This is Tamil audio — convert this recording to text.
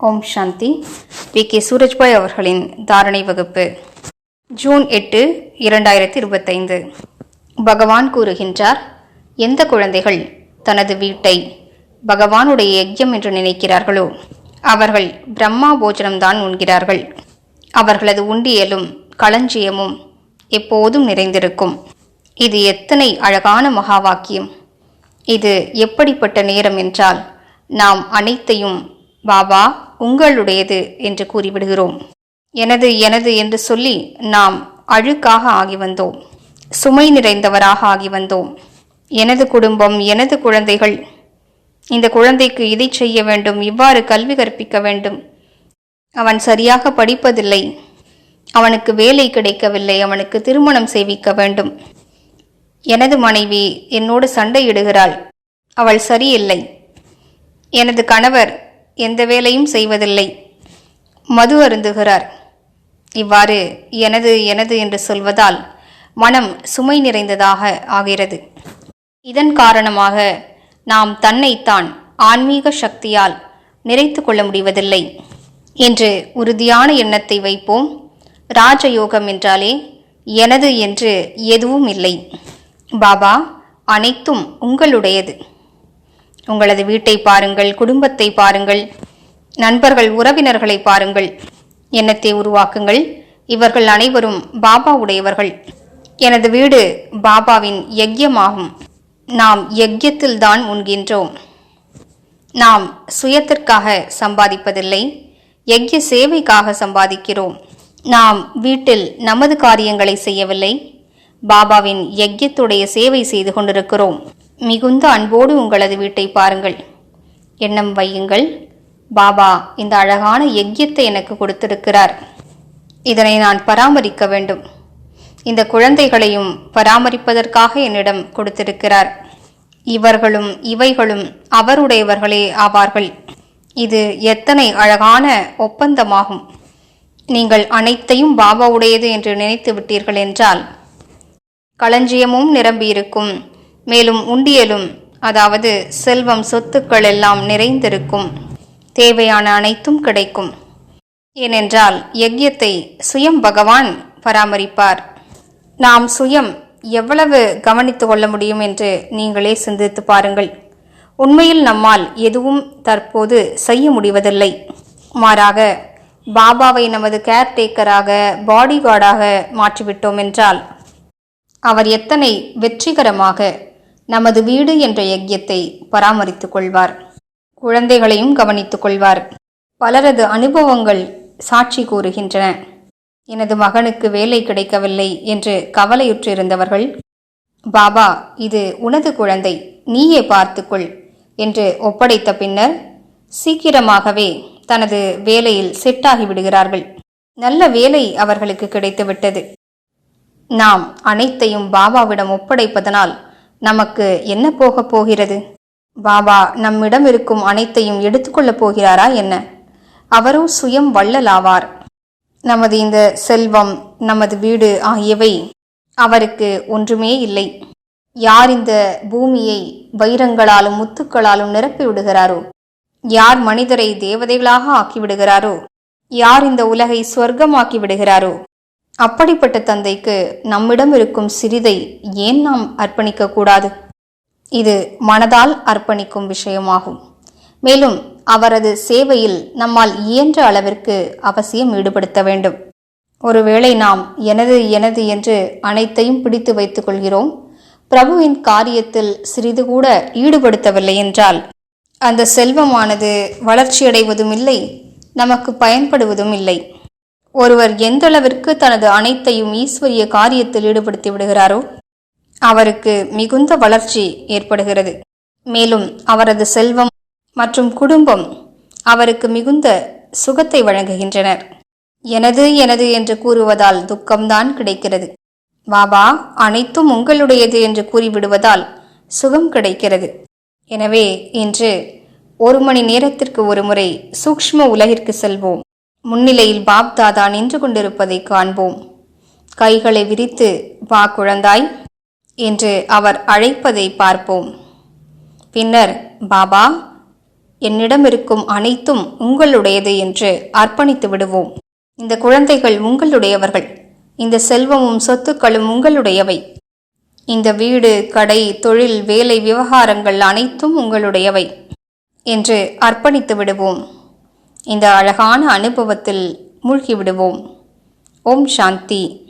ஓம் சாந்தி. V K. சூரஜ்பாய் அவர்களின் தாரணை வகுப்பு. ஜூன் எட்டு இரண்டாயிரத்தி இருபத்தைந்து பகவான் கூறுகின்றார் எந்த குழந்தைகள் தனது வீட்டை பகவானுடைய யஜ்யம் என்று நினைக்கிறார்களோ அவர்கள் பிரம்மா போஜனம்தான் உண்கிறார்கள். அவர்களது உண்டியலும் களஞ்சியமும் எப்போதும் நிறைந்திருக்கும். இது எத்தனை அழகான மகா வாக்கியம் இது எப்படிப்பட்ட நேரம் என்றால் நாம் அனைத்தையும் பாபா உங்களுடையது என்று கூறிவிடுகிறோம். எனது எனது என்று சொல்லி நாம் அழுக்காக ஆகி வந்தோம். சுமை நிறைந்தவராக ஆகி வந்தோம். எனது குடும்பம் எனது குழந்தைகள் இந்த குழந்தைக்கு இதை செய்ய வேண்டும் இவ்வாறு கல்வி கற்பிக்க வேண்டும். அவன் சரியாக படிப்பதில்லை. அவனுக்கு வேலை கிடைக்கவில்லை. அவனுக்கு திருமணம் செய்விக்க வேண்டும். எனது மனைவி என்னோடு சண்டையிடுகிறாள். அவள் சரியில்லை. எனது கணவர் எந்த வேலையும் செய்வதில்லை. மது அருந்துகிறார். இவ்வாறு எனது எனது என்று சொல்வதால் மனம் சுமை நிறைந்ததாக ஆகிறது. இதன் காரணமாக நாம் தன்னைத்தான் ஆன்மீக சக்தியால் நிறைத்து கொள்ள முடிவதில்லை என்று உறுதியான எண்ணத்தை வைப்போம். ராஜயோகம் என்றாலே எனது என்று எதுவும் இல்லை. பாபா அனைத்தும் உங்களுடையது. உங்களது வீட்டை பாருங்கள் குடும்பத்தை பாருங்கள் நண்பர்கள் உறவினர்களை பாருங்கள். எண்ணத்தை உருவாக்குங்கள்? இவர்கள் அனைவரும் பாபா உடையவர்கள். எனது வீடு பாபாவின் யஜ்யமாகும் நாம் யஜ்யத்தில் தான் உண்கின்றோம் நாம் சுயத்திற்காக சம்பாதிப்பதில்லை யஜ்ய சேவைக்காக சம்பாதிக்கிறோம். நாம் வீட்டில் நமது காரியங்களை செய்யவில்லை பாபாவின் யஜ்யத்துடைய சேவை செய்து கொண்டிருக்கிறோம். மிகுந்த அன்போடு உங்களது வீட்டை பாருங்கள். எண்ணம் வையுங்கள். பாபா இந்த அழகான யஜ்யத்தை எனக்கு கொடுத்திருக்கிறார். இதனை நான் பராமரிக்க வேண்டும். இந்த குழந்தைகளையும் பராமரிப்பதற்காக என்னிடம் கொடுத்திருக்கிறார். இவர்களும் இவைகளும் அவருடையவர்களே ஆவார்கள். இது எத்தனை அழகான ஒப்பந்தமாகும். நீங்கள் அனைத்தையும் பாபாவுடையது என்று நினைத்து விட்டீர்கள் என்றால் களஞ்சியமும் நிரம்பியிருக்கும். மேலும் உண்டியலும் அதாவது செல்வம் சொத்துக்கள் எல்லாம் நிறைந்திருக்கும். தேவையான அனைத்தும் கிடைக்கும். ஏனென்றால் யஜ்யத்தை சுயம் பகவான் பராமரிப்பார். நாம் சுயம் எவ்வளவு கவனித்து கொள்ள முடியும் என்று நீங்களே சிந்தித்து பாருங்கள். உண்மையில் நம்மால் எதுவும் தற்போது செய்ய முடிவதில்லை. மாறாக பாபாவை நமது கேர்டேக்கராக பாடிகார்டாக மாற்றிவிட்டோம் என்றால் அவர் எத்தனை வெற்றிகரமாக நமது வீடு என்ற யஜ்யத்தை பராமரித்துக் கொள்வார். குழந்தைகளையும் கவனித்துக் கொள்வார். பலரது அனுபவங்கள் சாட்சி கூறுகின்றன. எனது மகனுக்கு வேலை கிடைக்கவில்லை என்று கவலையுற்றிருந்தவர்கள் பாபா இது உனது குழந்தை நீயே பார்த்துக்கொள் என்று ஒப்படைத்த பின்னர் சீக்கிரமாகவே தனது வேலையில் செட்டாகி விடுகிறார்கள். நல்ல வேலை அவர்களுக்கு கிடைத்துவிட்டது. நாம் அனைத்தையும் பாபாவிடம் ஒப்படைப்பதனால் நமக்கு என்ன போகப் போகிறது? பாபா நம்மிடம் இருக்கும் அனைத்தையும் எடுத்துக்கொள்ளப் போகிறாரா என்ன? அவரோ சுயம் வள்ளலாவார். நமது இந்த செல்வம் நமது வீடு ஆகியவை அவருக்கு ஒன்றுமே இல்லை. யார் இந்த பூமியை வைரங்களாலும் முத்துக்களாலும் நிரப்பி விடுகிறாரோ? யார் மனிதரை தேவதைகளாக ஆக்கி விடுகிறாரோ? யார் இந்த உலகை சொர்க்கமாக்கி விடுகிறாரோ? அப்படிப்பட்ட தந்தைக்கு நம்மிடம் இருக்கும் சிறிதை ஏன் நாம் அர்ப்பணிக்க கூடாது? இது மனதால் அர்ப்பணிக்கும் விஷயமாகும். மேலும் அவரது சேவையில் நம்மால் இயன்ற அளவிற்கு அவசியம் ஈடுபடுத்த வேண்டும். ஒருவேளை நாம் எனது எனது என்று அனைத்தையும் பிடித்து வைத்துக் கொள்கிறோம் பிரபுவின் காரியத்தில் சிறிது கூட ஈடுபடுத்தவில்லை என்றால் அந்த செல்வமானது வளர்ச்சியடைவதும் இல்லை நமக்கு பயன்படுவதும் இல்லை ஒருவர் எந்தளவிற்கு தனது அனைத்தையும் ஈஸ்வரிய காரியத்தில் ஈடுபடுத்தி விடுகிறாரோ அவருக்கு மிகுந்த வளர்ச்சி ஏற்படுகிறது. மேலும் அவரது செல்வம் மற்றும் குடும்பம் அவருக்கு மிகுந்த சுகத்தை வழங்குகின்றனர். எனது எனது என்று கூறுவதால் துக்கம்தான் கிடைக்கிறது. பாபா அனைத்தும் உங்களுடையது என்று கூறிவிடுவதால் சுகம் கிடைக்கிறது. எனவே இன்று ஒரு மணி நேரத்திற்கு ஒரு முறை சூக்ஷ்ம உலகிற்கு செல்வோம். முன்னிலையில் பாப்தாதா நின்று கொண்டிருப்பதை காண்போம். கைகளை விரித்து வா குழந்தாய் என்று அவர் அழைப்பதை பார்ப்போம். பின்னர் பாபா என்னிடம் இருக்கும் அனைத்தும் உங்களுடையது என்று அர்ப்பணித்து விடுவோம். இந்த குழந்தைகள் உங்களுடையவர்கள். இந்த செல்வமும் சொத்துக்களும் உங்களுடையவை. இந்த வீடு கடை தொழில் வேலை விவகாரங்கள் அனைத்தும் உங்களுடையவை என்று அர்ப்பணித்து விடுவோம். இந்த அழகான அனுபவத்தில் மூழ்கிவிடுவோம். ஓம் சாந்தி.